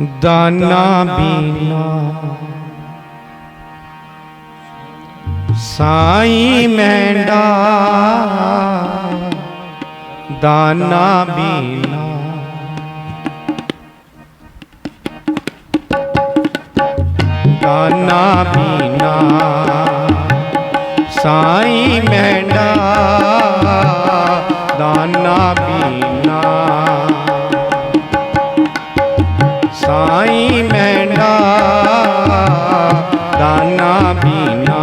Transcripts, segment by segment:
ਦਾਨਾ ਬੀਨਾ। ਸਾਈ ਮੈਂਡਾ ਦਾਨਾ ਬੀਨਾ। ਦਾਨਾ ਬੀਨਾ। ਸਾਈ ਮੈਂਡਾ ਦਾਨਾ ਬੀਨਾ। ਦਾਨਾ ਬੀਨਾ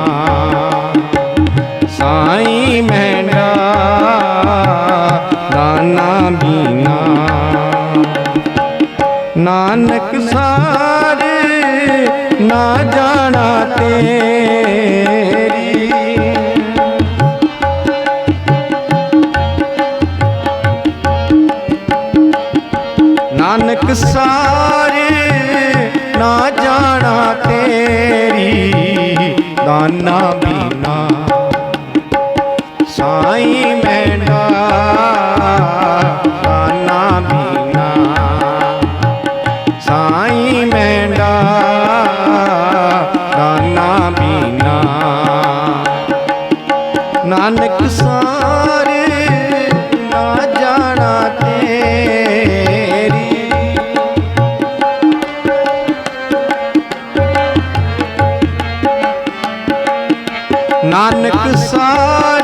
ਸਾਈ ਮੈਂਡਾ ਦਾਨਾ ਬੀਨਾ ਨਾਨਕ ਸਾਰ ਨਾ ਜਾਣਾ ਤੇਰੀ ਨਾਨਕ ਸਾਰ ਦਾਨਾ ਬੀਨਾ ਸਾਈ ਮੈਨਾ ਦਾਨਾ ਬੀਨਾ ਸਾਈ ਮੈਂਡਾ ਦਾਨਾ ਬੀਨਾ ਨਾਨਕ ਸਾਰੇ ਨਾਨਕ ਸਾਰੇ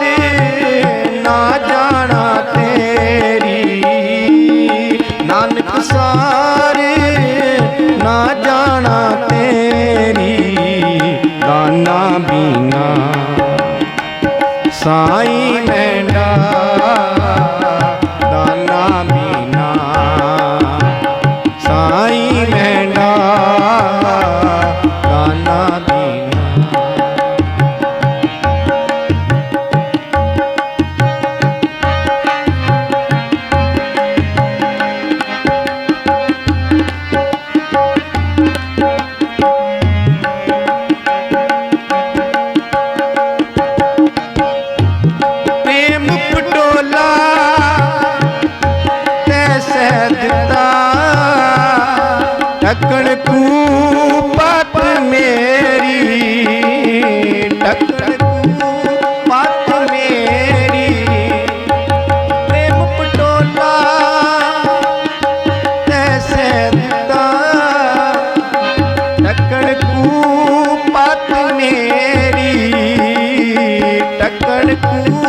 ਟੱਕਣ ਕੂ ਪਤ ਮੇਰੀ ਟੱਕਣ ਕੂ ਪਤ ਮੇਰੀ। ਪ੍ਰੇਮ ਪਟੋਲਾ ਤੈਸੈ ਦਿੱਤਾ। ਟੱਕਣ ਕੂ ਪਤ ਮੇਰੀ। ਟੱਕਣ ਕੂ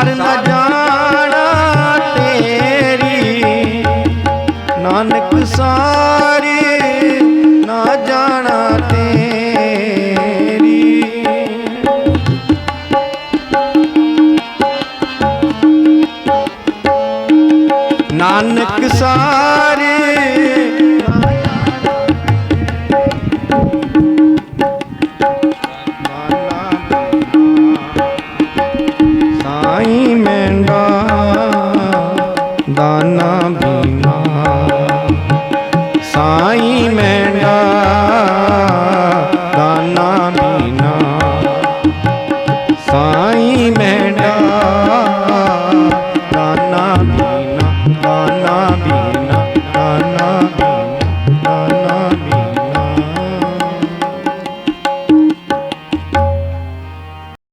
ਸਾਰ ਨਾ ਜਾਣਾ ਤੇਰੀ। ਨਾਨਕ ਸਾਰੀ ਨਾ ਜਾਣਾ ਤੇਰੀ। ਨਾਨਕ ਸਾਰੇ ਦਾਨਾ ਸਾਈ ਮੈਂਡਾ ਦਾਨਾ